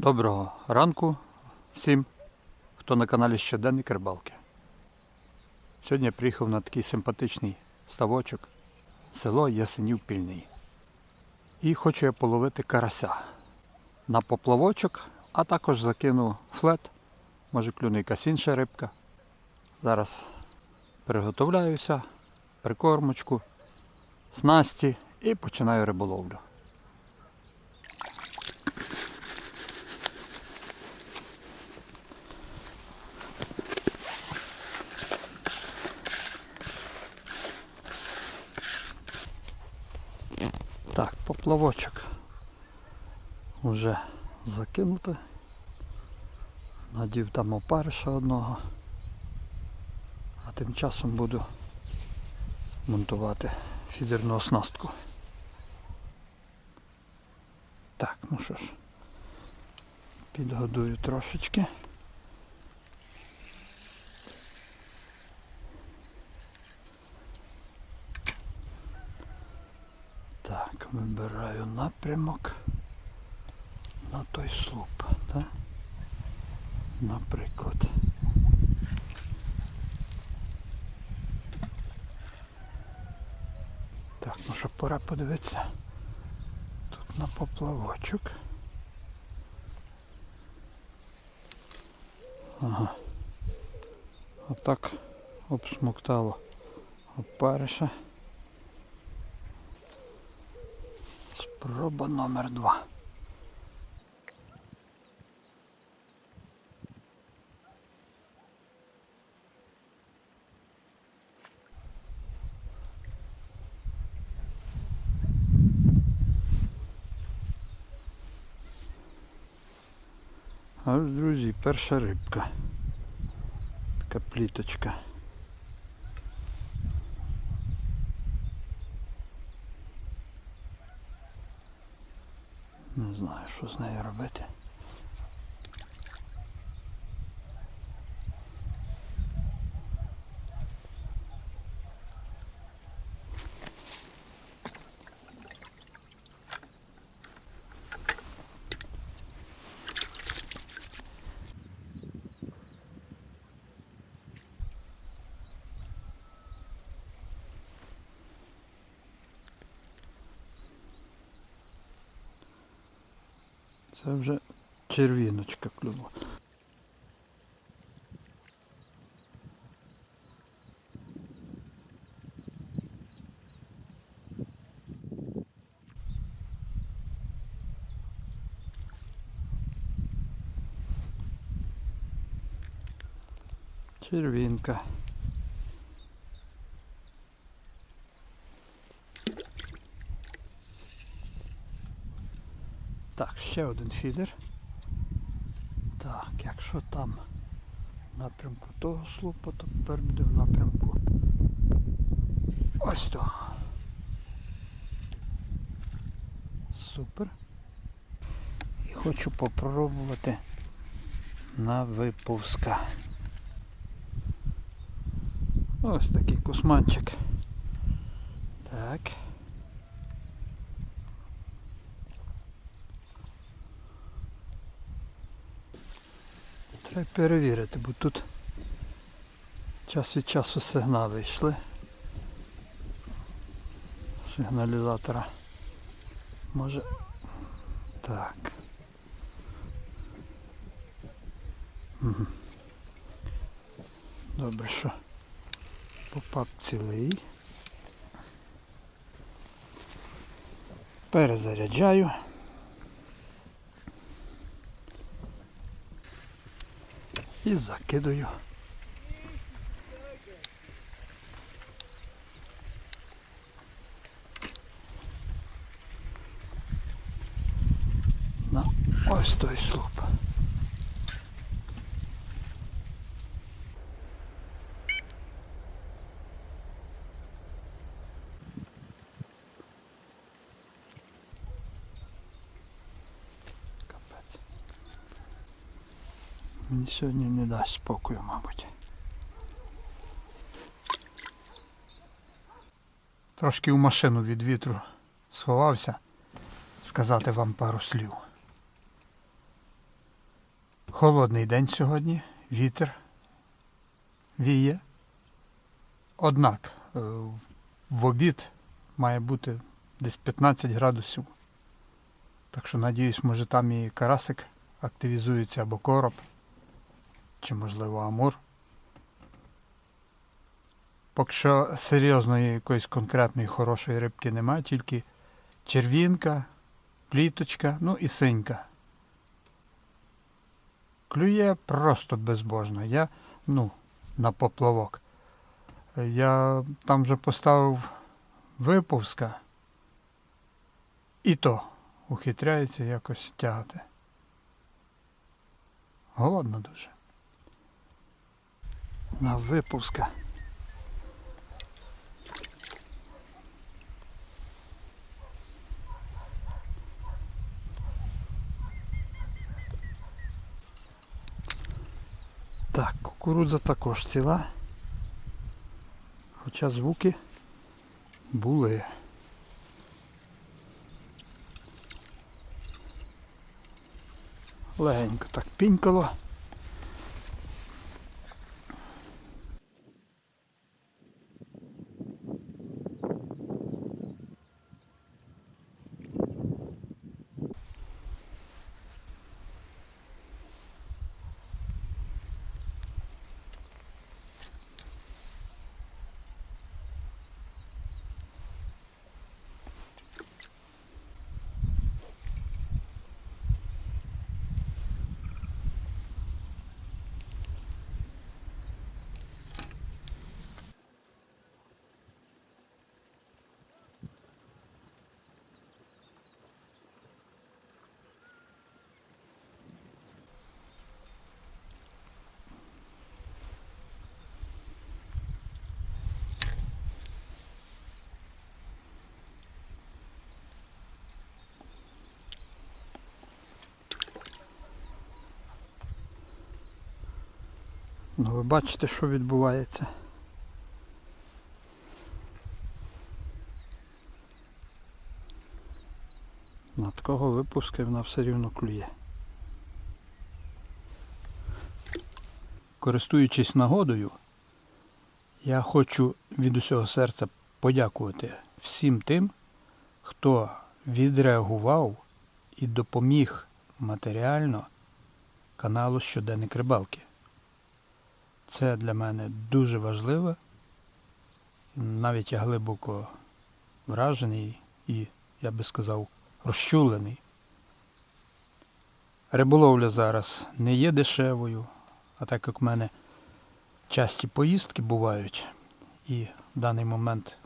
Доброго ранку всім, хто на каналі Щоденник Рибалки. Сьогодні я приїхав на такий симпатичний ставочок, село Ясенів Пільний. І хочу я половити карася на поплавочок, а також закину флет, може клюне якась інша рибка. Зараз приготовляюся, прикормочку, снасті і починаю риболовлю. Так, поплавочок вже закинути. Надів там опариша одного. А тим часом буду монтувати фідерну оснастку. Так, ну що ж, підгодую трошечки. Так, вибираю напрямок на той слуп, да? наприклад. Так, ну що, пора подивитися. Тут на поплавочок. Ага. Отак обсмоктало опариша. Спроба номер два. Ось, друзі, перша рибка. Така пліточка. Не знаю, що з нею робити. Це вже червіночка клюва. Червінка. Так, ще один фідер. Так, якщо там в напрямку того слупа, то тепер буде в напрямку ось того. Супер. І хочу попробувати на виповзка. Ось такий кусманчик. Так. Треба перевірити, бо тут час від часу сигнали йшли. Сигналізатора. Може. Так. Мгм. Добре, що попап цілий. Перезаряджаю. І закидаю. На ось той слуп. Капець. Мені сьогодні не дасть спокою, мабуть. Трошки в машину від вітру сховався, сказати вам пару слів. Холодний день сьогодні, вітер віє. Однак е, в обід має бути десь 15 градусів. Так що, надіюсь, може там і карасик активізується або короб, чи можливо амур. Поки що серйозної якоїсь конкретної хорошої рибки немає, тільки червінка, пліточка, ну і синька. Клює просто безбожно. Я, ну, на поплавок. Я там вже поставив виповзка, і то ухитряється якось тягати. Голодно дуже. На виповзка. Так, кукурудза також ціла. Хоча звуки були. Легенько так пінькало. Ну, ви бачите, що відбувається. На такого випуска вона все рівно клює. Користуючись нагодою, я хочу від усього серця подякувати всім тим, хто відреагував і допоміг матеріально каналу Щоденник рибалки. Це для мене дуже важливо. Навіть я глибоко вражений і, я би сказав, розчулений. Риболовля зараз не є дешевою, а так як в мене часті поїздки бувають, і в даний момент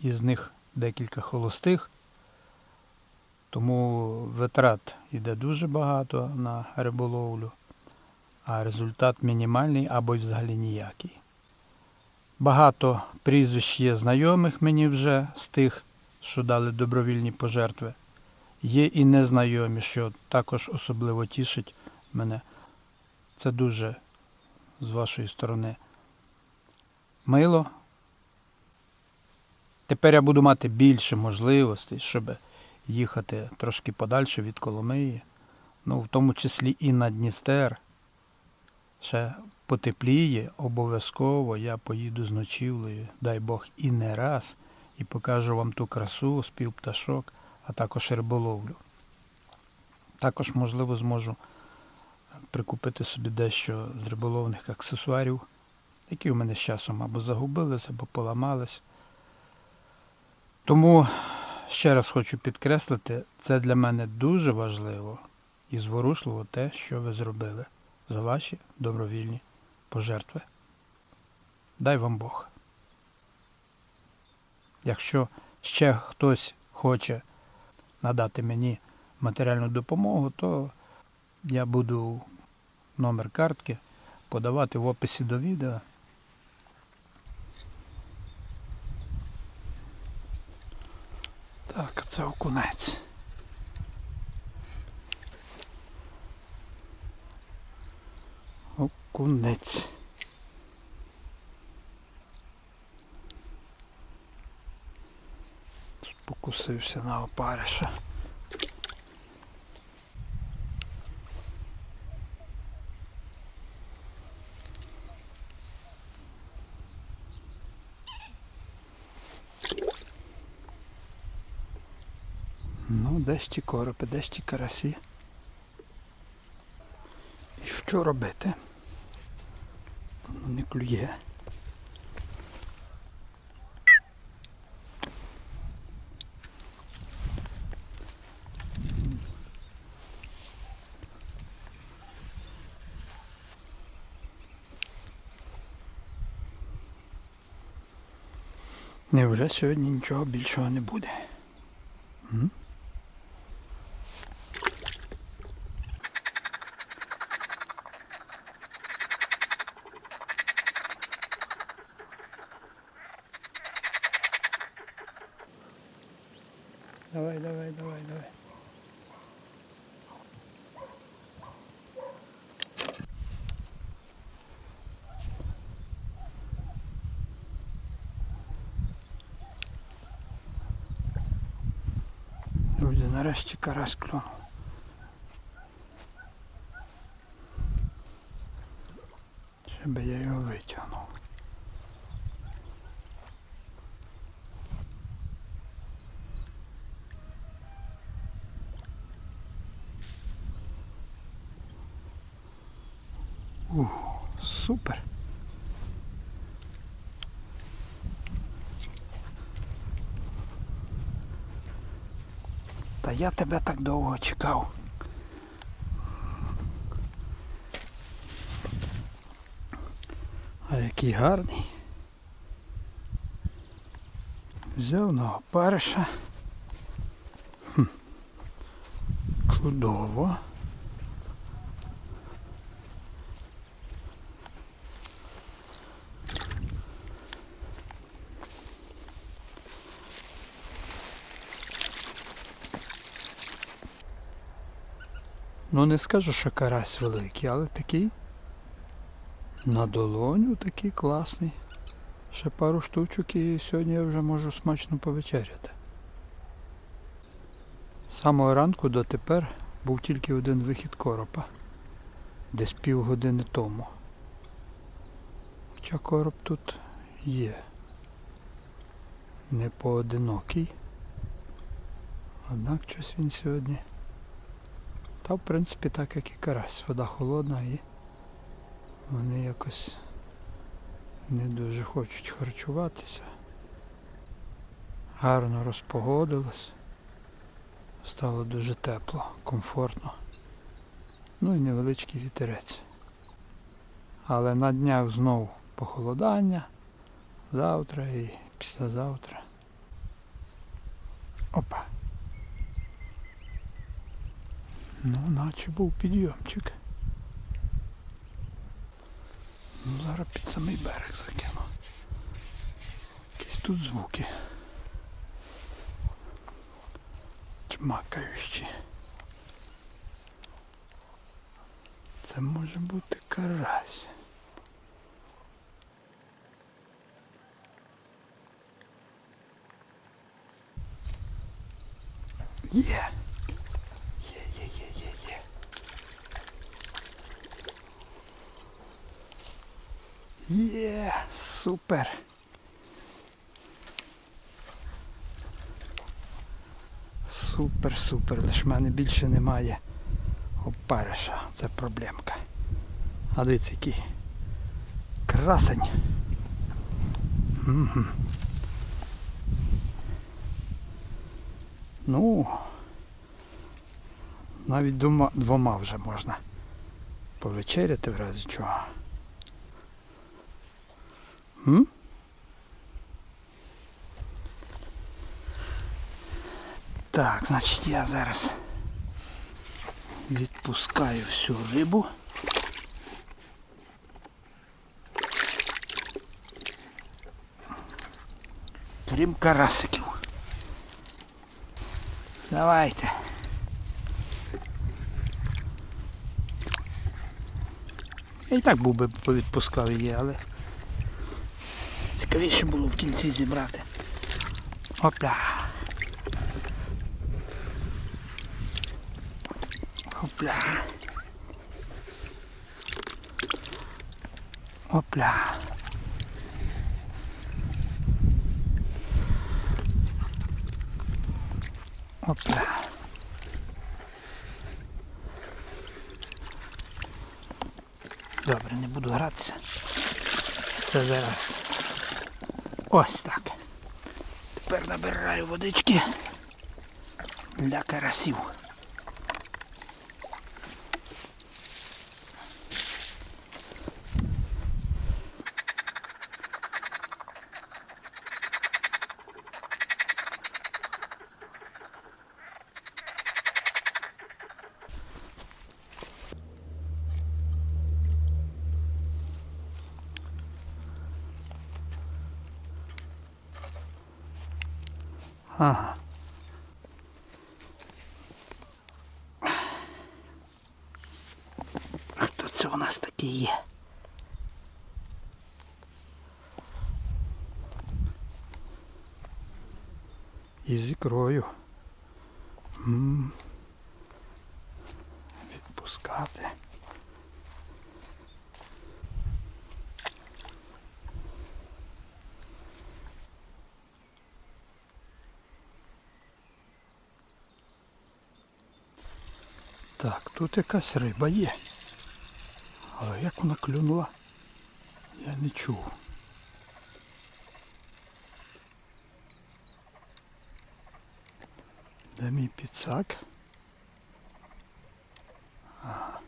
із них декілька холостих, тому витрат йде дуже багато на риболовлю а результат мінімальний або й взагалі ніякий. Багато прізвищ є знайомих мені вже з тих, що дали добровільні пожертви. Є і незнайомі, що також особливо тішить мене. Це дуже з вашої сторони мило. Тепер я буду мати більше можливостей, щоб їхати трошки подальше від Коломиї, ну, в тому числі і на Дністер ще потепліє, обов'язково я поїду з ночівлею, дай Бог і не раз, і покажу вам ту красу, спів пташок, а також риболовлю. Також, можливо, зможу прикупити собі дещо з риболовних аксесуарів, які у мене з часом або загубились, або поламались. Тому ще раз хочу підкреслити, це для мене дуже важливо і зворушливо те, що ви зробили за ваші добровільні пожертви. Дай вам Бог. Якщо ще хтось хоче надати мені матеріальну допомогу, то я буду номер картки подавати в описі до відео. Так, це окунець. Кунець? Спокусився на опариша. Ну, десь ті коропи, десь ті карасі. І що робити? Клює. Невже сьогодні нічого більшого не буде? М? Нарешті карась клюнув. Щоб я його витягнув. Ух, супер. Та я тебе так довго чекав. А який гарний. Взяв на опариша. Хм. Чудово. Ну не скажу, що карась великий, але такий на долоню такий класний. Ще пару штучок і сьогодні я вже можу смачно повечеряти. З самого ранку дотепер був тільки один вихід коропа. Десь півгодини тому. Хоча короб тут є. Не поодинокий. Однак щось він сьогодні. Та в принципі так як і карась. Вода холодна і вони якось не дуже хочуть харчуватися. Гарно розпогодилось. Стало дуже тепло, комфортно. Ну і невеличкий вітерець. Але на днях знову похолодання. Завтра і післязавтра. Опа. Ну, наче був підйомчик. Ну, зараз під самий берег закину. Якісь тут звуки. Чмакаючі. Це може бути карась. Є. Є, є, є, є, є. Є, супер. Супер, супер. Лиш в мене більше немає опариша. Це проблемка. А дивіться який. Красень. Угу. Ну, навіть двома, вже можна повечеряти в разі чого. М? Так, значить я зараз відпускаю всю рибу. Крім карасиків. Давайте. Я і так був би повідпускав її, але цікавіше було в кінці зібрати. Опля. Опля. Опля. Опля. Добре, не буду гратися. Все зараз. Ось так. Тепер набираю водички для карасів. Ага. Хто це у нас такий є? І з ікрою. Відпускати. Так, тут якась риба є. Але як вона клюнула, я не чув. Де мій підсак? Ага.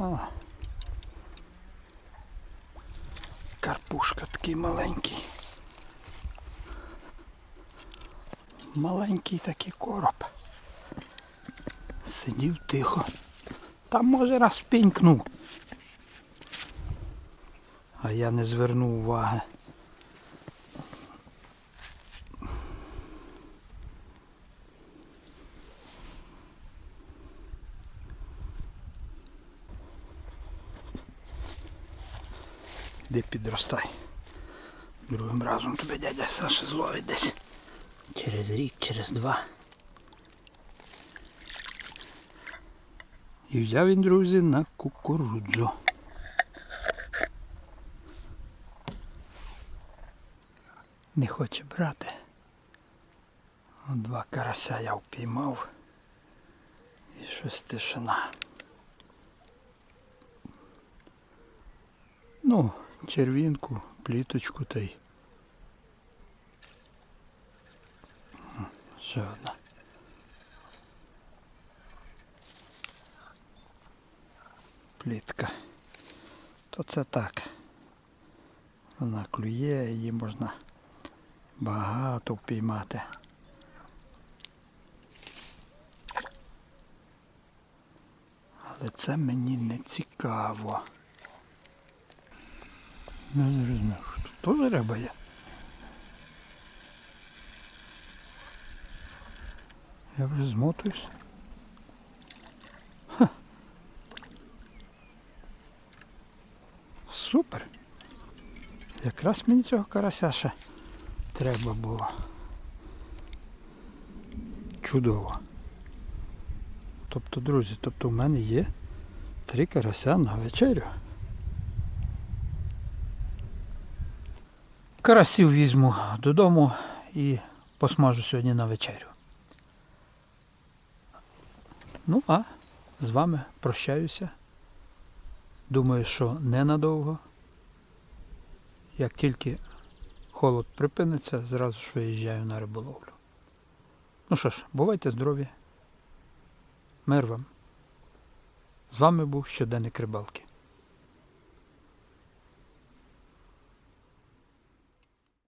А. Карпушка такий маленький. Маленький такий короб. Сидів тихо. Там може раз пінькнув. А я не звернув уваги. Де підростай. Другим разом тебе дядя Саша зловить десь. Через рік, через два. І взяв він, друзі, на кукурудзу. Не хоче брати. От два карася я впіймав. І щось тишина. Ну, червінку, пліточку та й. Одна. Плітка. То це так. Вона клює, її можна багато впіймати. Але це мені не цікаво. Не зрозумів, що теж риба є. Я вже змотуюсь. Супер. Якраз мені цього карася ще треба було. Чудово. Тобто, друзі, тобто в мене є три карася на вечерю. Карасів візьму додому і посмажу сьогодні на вечерю. Ну, а з вами прощаюся. Думаю, що ненадовго. Як тільки холод припиниться, зразу ж виїжджаю на риболовлю. Ну що ж, бувайте здорові. Мир вам. З вами був щоденник рибалки.